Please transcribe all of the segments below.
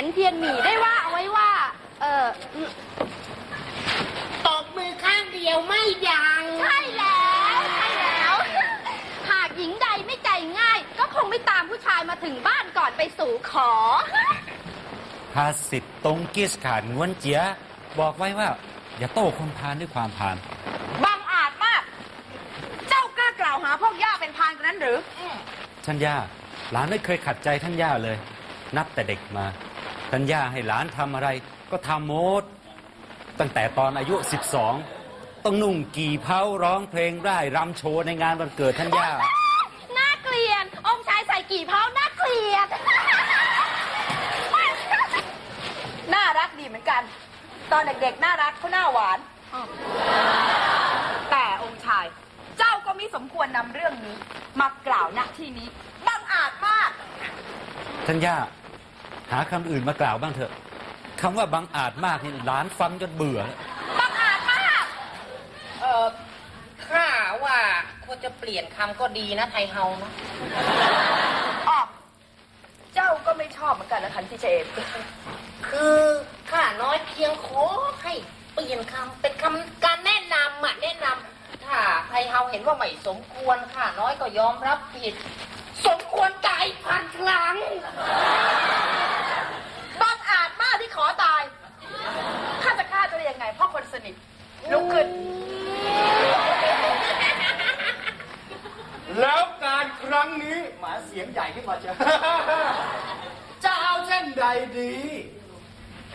ยนเทียนหมี่ได้ว่าเอาไว้ว่า เออตบมือข้างเดียวไม่ดัง ใช่แล้วใช่แล้ว หากหญิงใดไม่ใจง่าย ก็คงไม่ตามผู้ชายมาถึงบ้านก่อนไปสู่ขอ ภาสิทธิ์ตรงกิสขาดงวนเจีย บอกไว้ว่า อย่าโต้คนพาลด้วยความพาลบังอาจมาก เจ้ากล้ากล่าวหาพวกย่าเป็นพรานกันนั้นหรือ ท่านย่าหลานไม่เคยขัดใจท่านย่าเลย นับแต่เด็กมา ท่านย่าให้หลานทำอะไร ก็ทำหมด ตั้งแต่ตอนอายุ 12 ต้องนุ่งกี่เผาร้องเพลงร่ายรำโชว์ในงานวันเกิดท่านย่า น่าเกลียด องค์ชายใส่กี่เผาน่าเกลียด น่ารักดีเหมือนกัน ตอนเด็กๆ น่ารักเขาหน้าหวาน แต่องค์ชาย เจ้าก็มิสมควรนำเรื่องนี้ มากล่าวณที่นี้ บังอาจมาก ท่านย่า หาคำอื่นมากล่าวบ้างเถอะคำว่าบังอาจมากนี่หลานฟังจนเบื่อแล้วบังอาจมาก เออข้าว่าควรจะเปลี่ยนคำก็ดีนะไทยเฮานะอ๋อเจ้าก็ไม่ชอบเหมือนกันนะคันที่เชฟคือข้าน้อยเพียงขอให้เปลี่ยนคำเป็นคำการแนะนำอะแนะนำถ้าไทยเฮาเห็นว่าไม่สมควรข้าน้อยก็ยอมรับผิด สมควรตายพันครั้งบังอาจมากที่ขอตาย ข้าจะฆ่าเจะได้ ยังไงเพ่อคนสนิทลุกขึ้น แล้วการครั้งนี้หมาเสียงใหญ่ขึ้นมาเชียว จะเอาเช่นใดดี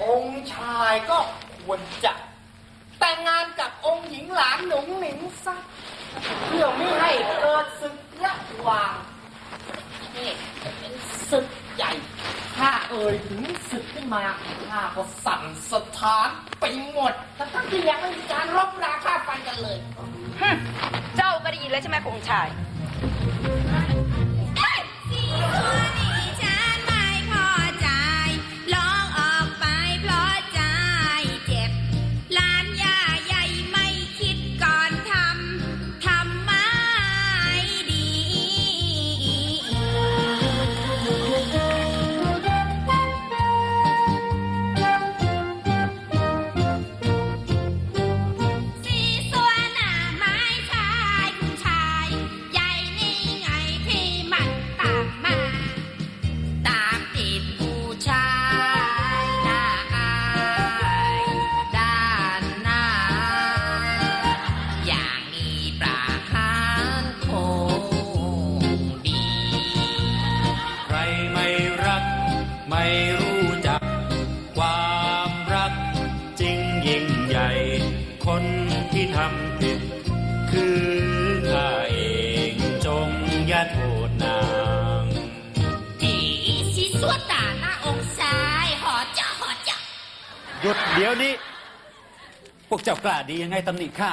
องค์ชายก็ควรจะ แต่งงานกับองค์หญิงหลานหนุ่งหนิงซะเพื่อไม่ให้เกิดศึกระหว่างนี่เป็นศึกใหญ่ ถ้าเอ่ยถึงศึกขึ้น มาข้าก็สั่นสถานไปหมดทั้งๆที่ยังไม่มีการรบราค่าฟันกันเลยเจ้าก็ได้ยินแล้วใช่ไหมองค์ชายฉั หยุดเดี๋ยวนี้ พวกเจ้ากล้าดียังไงตำหนิข้า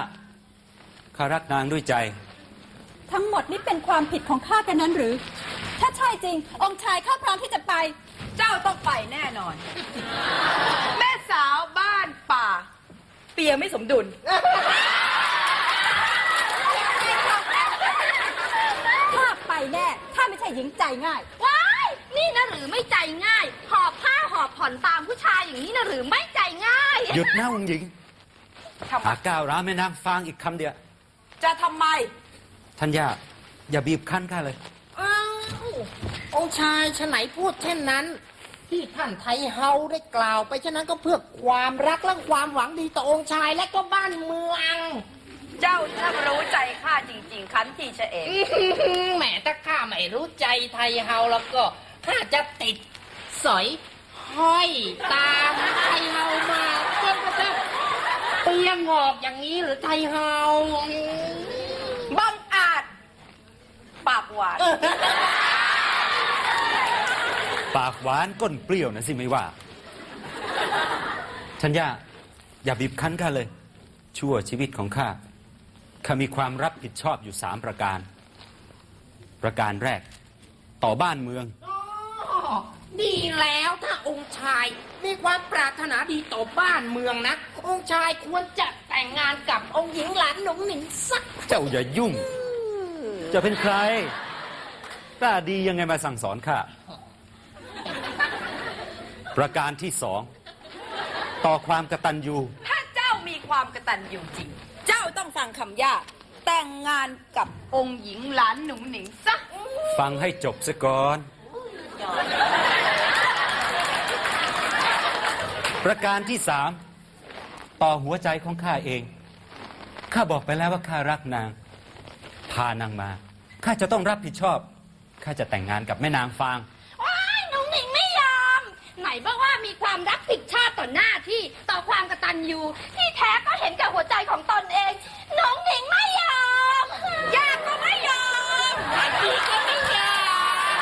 ข้ารักนางด้วยใจ ทั้งหมดนี่เป็นความผิดของข้ากันนั้นหรือ ถ้าใช่จริง องค์ชายข้าพร้อมที่จะไป เจ้าต้องไปแน่นอน แม่สาวบ้านป่า เปียไม่สมดุล ข้าไปแน่ ถ้าไม่ใช่หญิงใจง่าย ว้าย นี่นะหรือไม่ใจง่าย หอบผ้าหอบผ่อนตามผู้ชายอย่างนี้นะหรือไม่ใจง่าย หยุดนะองค์หญิงทำไมหากก้าวร้าวแม่นางฟางอีกคำเดียวจะทำไมท่านย่าอย่าบีบคั้นข้าเลย อ้าวองค์ชายฉไหนพูดเช่นนั้น ที่ท่านไทยเฮาได้กล่าวไปเช่นนั้นก็เพื่อความรักและความหวังดีต่อองค์ชายและก็บ้านเมือง เจ้าช่างรู้ใจข้าจริง ๆ คันที่เฉเองแหมถ้าข้าไม่รู้ใจไทยเฮาแล้วก็ ข้าจะติดสอยห้อยตามไทยเฮามาจนกระทั่งเปียงอกอย่างนี้หรือไทยเฮาบังอาจ ปากหวานปากหวานก้นเปรี้ยวนะสิไม่ว่าท่านยาอย่าบีบคั้นข้าเลย ชั่วชีวิตของข้าข้ามีความรับผิดชอบอยู่สามประการ ประการแรกต่อบ้านเมือง ดีแล้วถ้าองค์ชายมีความปรารถนาดีต่อบ้านเมืองนะ องค์ชายควรจะแต่งแต่งงานกับองค์หญิงหลานหนุ่งหนิงสักเจ้าอย่ายุ่ง จะเป็นใครกล้าดียังไงมาสั่งสอนข้าประการที่สอง ต่อความกตัญญูถ้าเจ้ามีความกตัญญูจริง เจ้าต้องฟังคำย่าแต่งงานกับองค์หญิงหลานหนุ่งหนิงซะฟังให้จบซะก่อน ประการที่สามต่อหัวใจของข้าเอง ข้าบอกไปแล้วว่าข้ารักนาง พานางมา ข้าจะต้องรับผิดชอบ ข้าจะแต่งงานกับแม่นางฟาง ว้ายน้องหนิงไม่ยอม ไหนบอกว่ามีความรับผิดชอบต่อหน้าที่ต่อความกตัญญูที่แท้ก็เห็นกับหัวใจของตนเอง น้องหนิงไม่ยอมยากก็ไม่ยอมพี่ก็ไม่ยอม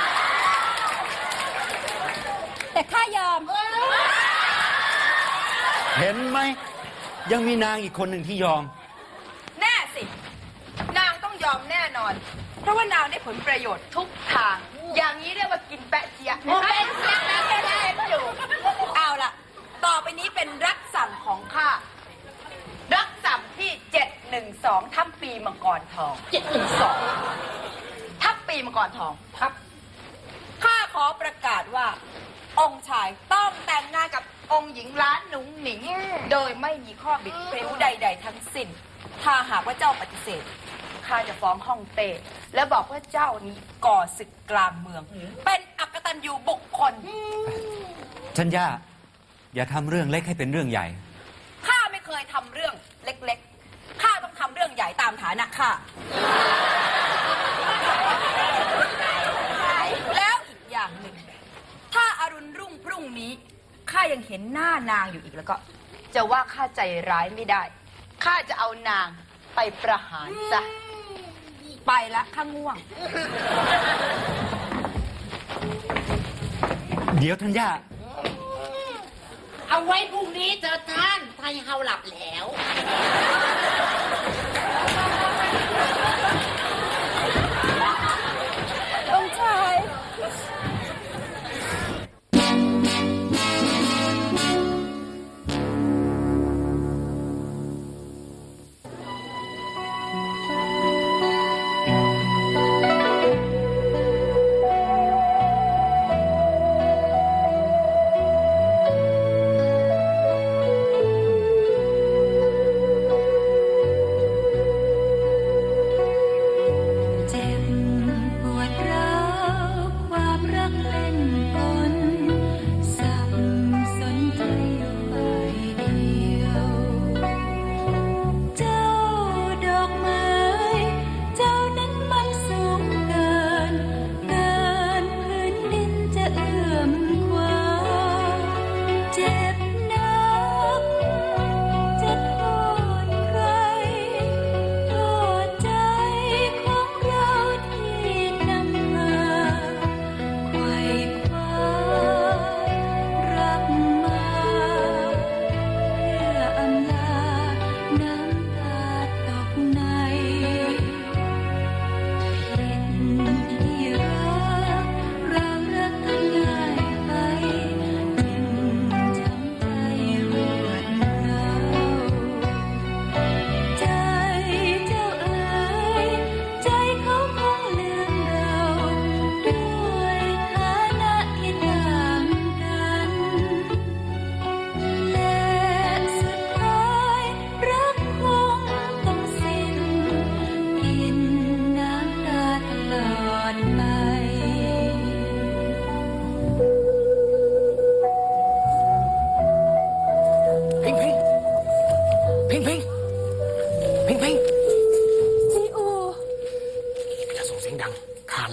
แต่ข้ายอม เห็นไหม ยังมีนางอีกคนหนึ่งที่ยอม แน่สิ นางต้องยอมแน่นอน เพราะว่านางได้ผลประโยชน์ทุกทาง อย่างนี้เรียกว่ากินแปะเจียะโอ้เป็นเสียงนะเป็นเสียงอยู่เอาล่ะ ต่อไปนี้เป็นรักสั่งของข้า รักสั่งที่ 712ทัพปีมังกรทอง 712ทัพปีมังกรทองทัพข้าขอประกาศว่า องค์ชายต้องแต่งงานกับองค์หญิงล้านหนุ่งหนิง โดยไม่มีข้อบิดพริ้วใด ๆ ทั้งสิ้น ถ้าหากว่าเจ้าปฏิเสธข้าจะฟ้องฮ่องเต้และบอกว่าเจ้านี้ก่อศึกกลางเมือง เป็นอักตันยูบุคคล ชัญญาอย่าทำเรื่องเล็กให้เป็นเรื่องใหญ่ ข้าไม่เคยทำเรื่องเล็กๆ ข้าต้องทำเรื่องใหญ่ตามฐานะข้า แล้วอีกอย่างหนึ่ง ถ้าอารุณรุ่งพรุ่ง นี้ข้ายังเห็นหน้านางอยู่อีกแล้วก็ จะว่าข้าใจร้ายไม่ได้ข้าจะเอานางไปประหารซะไปละข้าง่วง เดี๋ยวทัญญาเอาไว้พรุ่งนี้เจอท่านไทยเฮาหลับแล้ว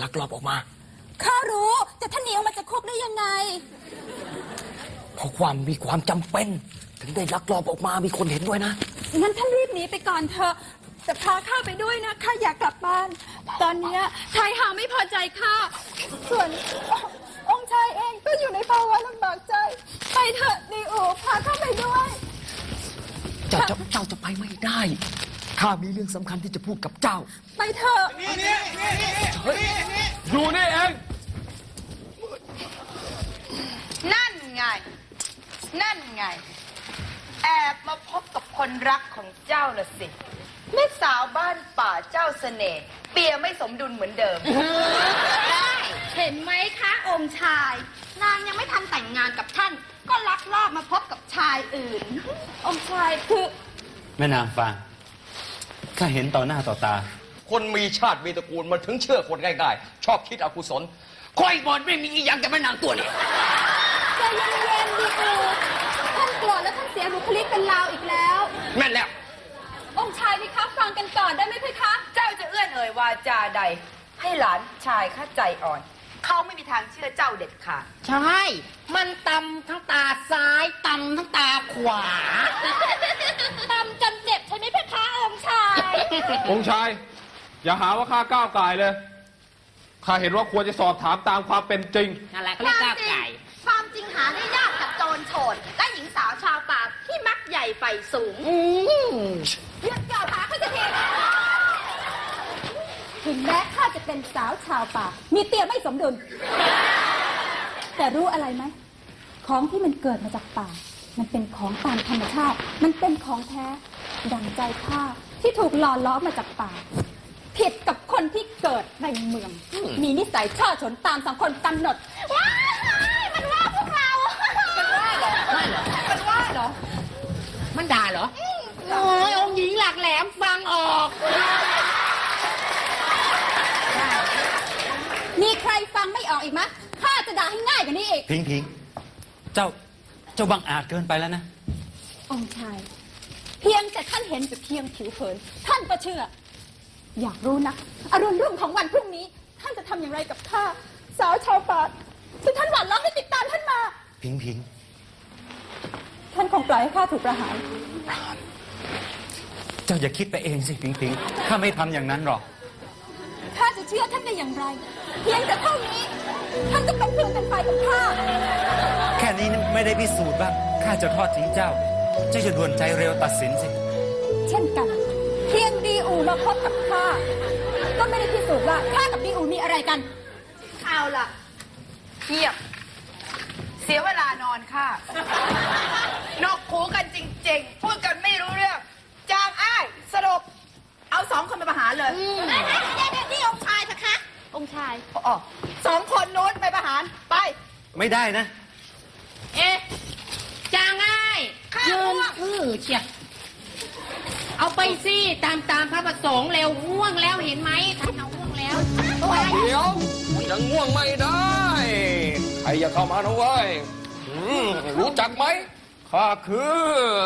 ลักลอบออกมา ข้ารู้แต่ท่านหนีออกมาจากคุกได้ยังไง เพราะความมีความจำเป็น ถึงได้ลักลอบออกมามีคนเห็นด้วยนะ งั้นท่านรีบหนีไปก่อนเถอะแต่พาข้าไปด้วยนะข้าอยากกลับบ้าน ตอนเนี้ยชายหาไม่พอใจข้าส่วนองค์ชายเองก็อยู่ในภาวะลำบากใจ ไปเถอะดีอูพาข้าไปด้วย เจ้าจะเจ้าจะไปไม่ได้ ข้ามีเรื่องสำคัญที่จะพูดกับเจ้า ไปเถอะอยู่นี่เอง นั่นไง นั่นไงแแอบมาพบกับคนรักของเจ้าละสิแม่สาวบ้านป่าเจ้าเสน่ห์เปียไม่สมดุลเหมือนเดิม ได้เห็นไหมคะองค์ชาย นางยังไม่ทันแต่งงานกับท่าน ก็ลักลอบมาพบกับชายอื่น องค์ชายคือ แม่นางฟาง ข้าเห็นต่อหน้าต่อตา คนมีชาติมีตระกูลมันถึงเชื่อคนง่ายๆ ชอบคิดอกุศลคอยบอดไม่มีอีหยังกับแม่นางตัวนี้ใจเย็นๆดีอูท่านโกรธและท่านเสียบุคลิกเป็นลาวอีกแล้ว แม่นแล้ว องค์ชายพี่คะฟังกันก่อนได้ไหมพี่คะ เจ้าจะเอื้อนเอ่ยวาจาใด ให้หลานชายข้าใจอ่อน เขาไม่มีทางเชื่อเจ้าเด็ดขาด ใช่ มันตำทั้งตาซ้ายตำทั้งตาขวาทำจนเจ็บใช่ไหมเพคะองค์ชาย องค์ชาย อย่าหาว่าข้าก้าวไก่ายเลย ข้าเห็นว่าควรจะสอบถามตามความเป็นจริง นั่นแหละเขาเรียกก้าวไก่ ความจริงหาได้ยากกับโจรโฉดและหญิงสาวชาวป่าที่มักใหญ่ไฟสูงอืมหยุดกล่าวหาข้าจะที ถึงแม้ข้าจะเป็นสาวชาวป่า มีเตียไม่สมดุล แต่รู้อะไรไหม ของที่มันเกิดมาจากป่า มันเป็นของตามธรรมชาติ มันเป็นของแท้ ดังใจข้าที่ถูกหล่อล้อมมาจากป่า ผิดกับคนที่เกิดในเมือง มีนิสัยช่อฉนตามสังคมกำหนด ว้ายมันว่าพวกเรา มันว่าเหรอมันว่าเหรอ มันด่าเหรอ โอ้ยองค์หญิงหลักแหลมฟังออก มีใครฟังไม่ ออกอีกมะข้าจะด่าให้ง่ายกว่านี้อีก พิงพิงเจ้าเจ้าบังอาจเกินไปแล้วนะ องค์ชาย เพียงแต่ท่านเห็นแต่เพียงผิวเผิน ท่านก็เชื่อ อยากรู้นะอรุณรุ่งของวันพรุ่งนี้ ท่านจะทำอย่างไรกับข้าสาวชาวป่าที่ท่านหวั่นล้อมให้ติดตามท่านมา พิงพิงท่านคงปล่อยให้ข้าถูกประหารเจ้าอย่าคิดไปเองสิพิงพิงข้าไม่ทำอย่างนั้นหรอก ข้าจะเชื่อท่านได้อย่างไร เพียงแต่เท่านี้ ท่านจะเป็นเพื่อนเป็นไฟกับข้า แค่นี้ไม่ได้พิสูจน์ว่าข้าจะทอดทิ้งเจ้า เจ้าจะด่วนใจเร็วตัดสินสิ เช่นกันเพียงดีอูมาพบกับข้า ก็ไม่ได้พิสูจน์ว่าข้ากับดีอูมีอะไรกัน เอาล่ะเงียบ เสียเวลานอนค่ะนกหูกันจริง ๆ พูดกันไม่รู้เรื่อง จางอ้ายสรุป เอาสองคนไปประหารเลยนี่องค์ชายเพคะองค์ชาย อ๋อ สองคนนู้นไปประหารไป ไม่ได้นะ เอ๊ะจางง่ายข้ายืง่นวง อื้อเชียเอาไปสิตามตามพระประสงค์เร็วง่วงแล้วเห็นไหมท่านเอาง่วงแล้วตัวอะไรเดี๋ยวยังง่วงไม่ได้ ใครอย่าเข้ามานะเว้ยอืมรู้จักไหมข้าคือ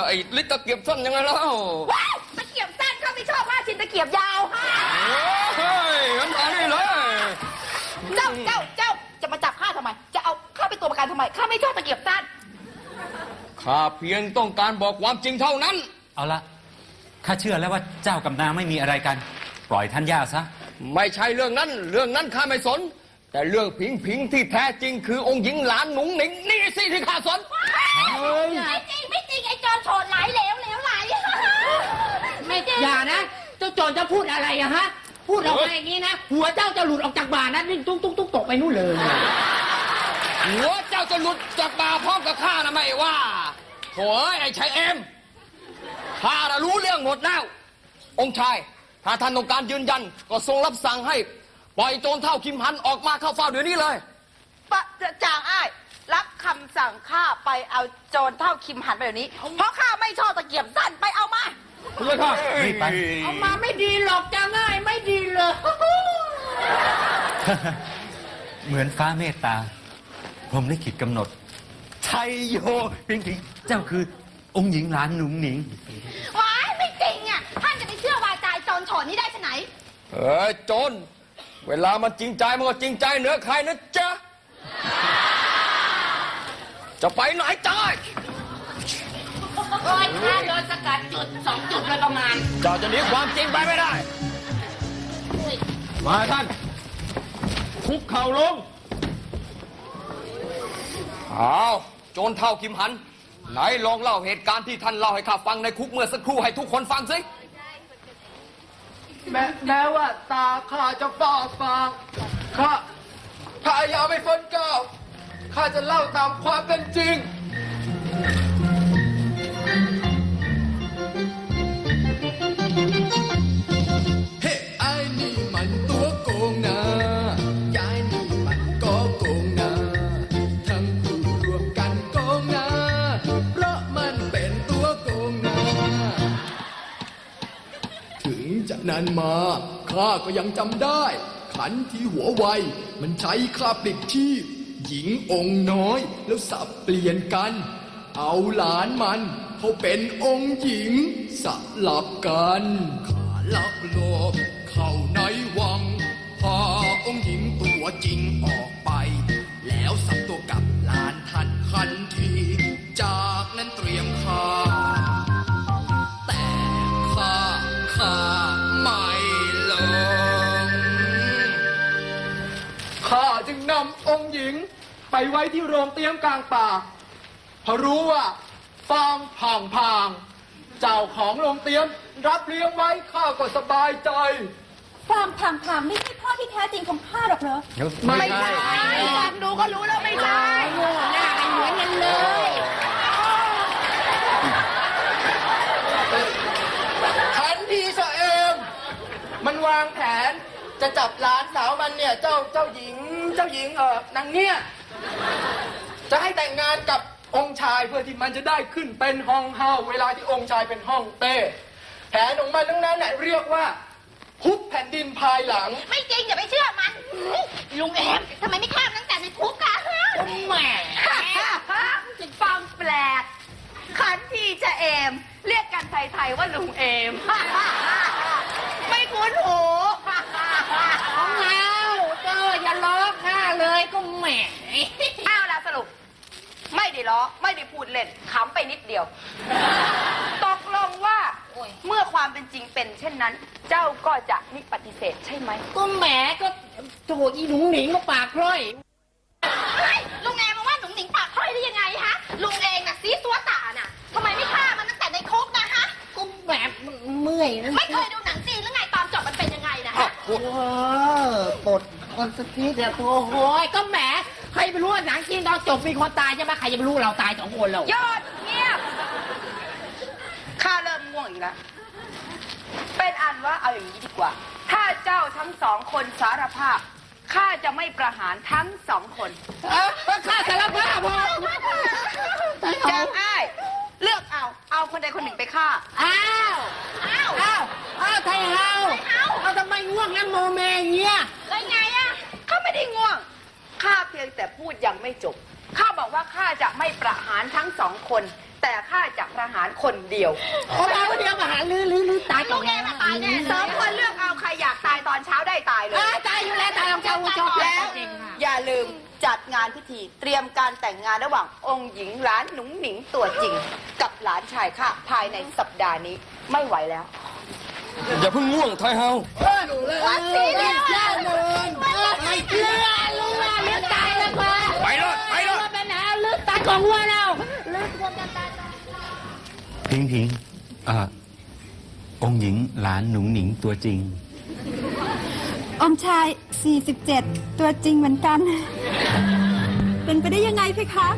ไอ้ลิตตะเกียบสั้นยังไงเล่า ว้าวตะเกียบสั้นข้าไม่ชอบว่าชินตะเกียบยาว ตัวประกันทำไมข้าไม่ชอบตะเกียบสั้นข้าเพียงต้องการบอกความจริงเท่านั้น เอาละข้าเชื่อแล้วว่าเจ้ากับนางไม่มีอะไรกัน ปล่อยท่านย่าซะ ไม่ใช่เรื่องนั้น เรื่องนั้นข้าไม่สน แต่เรื่องผิงผิงที่แท้จริงคือองค์หญิงหลานหนุ่งหนิงนี่สิที่ข้าสน ไม่จริง ไม่จริง ไอ้จอรโฉดไหลเหลวเหลวไหล ไม่อย่านะเจ้าโจรจะพูดอะไรอะฮะ พูดออกมาอย่างนี้นะ หัวเจ้าจะหลุดออกจากบ่านะนี่ตุ้งตุ้งตุ้งตกไปนู่นเลย หัวเจ้าจะหลุดจากบ่าพร้อมกับข้านะไม่ว่าโถ่เอ้ยไอ้ชายเอ็มข้าน่ะรู้เรื่องหมดแล้ว องค์ชาย ถ้าท่านต้องการยืนยัน ก็ทรงรับสั่งให้ ปล่อยโจรเท่าคิมหันออกมาเข้าเฝ้าเดี๋ยวนี้เลย ปะจางอ้ายรับคำสั่งข้าไปเอาโจรเท่าคิมหันไปเดี๋ยวนี้ เพราะข้าไม่ชอบตะเกียบสั้นไปเอามา คุณเลยค่ะรีบไป เอามาไม่ดีหรอกจะง่ายไม่ดีเลย เหมือนฟ้าเมตตา ผมลิขิตกำหนดชัยโยพิงพิงเจ้าคือองค์หญิงหลานหนุ่งหนิง ว้ายไม่จริงอะท่านจะไปเชื่อวาจาไอ้จอรโฉดนี่ได้ที่ไหน เอ้ยโจรเวลามันจริงใจมันก็จริงใจเหนือใครนะจ๊ะ จะไปไหนจ้าโอ้ยข้าโดนสกัดจุดสองจุดแล้วประมาณ เจ้าจะหนีความจริงไปไม่ได้ มาท่านคุกเข่าลง อ้าวโจรเท่ากิมหัน ไหนลองเล่าเหตุการณ์ที่ท่านเล่าให้ข้าฟังในคุกเมื่อสักครู่ให้ทุกคนฟังสิแม้แม้ว่าตาข้าจะฝ้าฟางข้าข้าอย่าไม่พ้นเกล้าข้าจะเล่าตามความเป็นจริง นั้นมาข้าก็ยังจำได้ ขันที่หัวไว มันใช้คาปลิดชีพหญิงองค์น้อยแล้วสับเปลี่ยนกัน เอาหลานมัน เขาเป็นองค์หญิงสลับกันข้าลักโลบเข้าในวังพาองค์หญิงตัวจริงออก จึงนำองค์หญิง ไปไว้ที่โรงเตรียมกลางป่าเพราะรู้ว่าฟางผ่างพาง เจ้าของโรงเตรียม รับเลี้ยงไว้ข้าก็สบายใจ ฟางผ่างผ่างไม่ใช่พ่อที่แท้จริงของข้าหรอกเหรอ ไม่ใช่ฟังดูก็รู้แล้วไม่ใช่โง่หน้ากันเหมือนกันเลย ทันทีเสเอม มันวางแผน จะจับหลานสาวมันเนี่ยเจ้าเจ้าหญิงเจ้าหญิงเออนางเนี่ยจะให้แต่งงานกับองค์ชายเพื่อที่มันจะได้ขึ้นเป็นห้องเฮาเวลาที่องค์ชายเป็นห้องเต้แผนของมันทั้งนั้นน่ะเรียกว่าฮุบแผ่นดินภายหลัง ไม่จริงอย่าไปเชื่อมันลุงแอมทำไมไม่ข้ามตั้งแต่ในคุกอะแหมฟังแปลกขันทีจะเอม เรียกกันไทยๆว่าลุงเอม ไม่คุ้นหู ของเราเจออย่าล้อข้าเลย ก็แหมอ้าวละสรุป ไม่ได้ล้อไม่ได้พูดเล่นขำไปนิดเดียว ตกลงว่าเมื่อความเป็นจริงเป็น เช่นนั้น เจ้าก็จะนิปฏิเสธใช่ไหมก็แหมก็โถอีหนุ่งหนิงก็ปากพร่อย เฮ้ยลุงแอมมาว่าหนุ่งหนิงปากพร่อยได้ยังไงฮะ ลุงเองน่ะซีซัวตาน่ะทำไมไม่ฆ่ามันตั้งแต่ในคุกนะฮะ ก็แบบเมื่อยนะไม่เคยดูหนังจีนหรือไงตอนจบมันเป็นยังไงนะฮะ โอ้ปลด คอนสตีเดียโอ้โหก็แหมใครไปรู้ว่าหนังจีนตอนจบมีคนตายใช่ไหมใครจะไปรู้เราตายสองคนเรายอดเงียบข้าเริ่มง่วงอีกแล้ว เป็นอันว่าเอาอย่างนี้ดีกว่า ถ้าเจ้าทั้งสองคนสารภาพ ข้าจะไม่ประหารทั้งสองคนเออข้าสารภาพพอจะอ้ายเลือกเอา เอาคนใดคนหนึ่งไปฆ่า อ้าวอ้าวอ้าวอ้าวไทยเฮาเอาทำไมง่วงนั่งโมเมอย่างเงี้ยแล้วไงอะข้า ไม่ได้ง่วง ข้าเพียงแต่พูดยังไม่จบ ข้าบอกว่าข้าจะไม่ประหารทั้งสองคน แต่ข้าจะประหารคนเดียวเอาเราคนเดียวมาหาลือลือลือตายลุงแอมมาตายแน่เลสองยคนเลือกเอาใครอยากตายตอนเช้าได้ตายเลยเออตายอยู่แล้วตายของเจ้าชอบแล้วจริงค่ะอย่าลืมจัดงานพิธีเตรียมการแต่งงานระหว่างองค์หญิงหลานหนุ่งหนิงตัวจริง กับหลานชายข้าภายในสัปดาห์นี้ไม่ไหวแล้ว อย่าเพิ่งง่วงไทยเฮาวัดสีเดียวกันเลยไม่เชื่อลุงว่าลือตายแล้วค่ะ ไปเลยไปเลย ว่าเป็นแล้วลือตายของวัวเราลือควรจะตาย พิงพิงอ่อองค์หญิงหลานหนุ่งหนิงตัวจริง อมชาย 47 ตัวจริงเหมือนกัน เป็นไปได้ยังไงเพคะ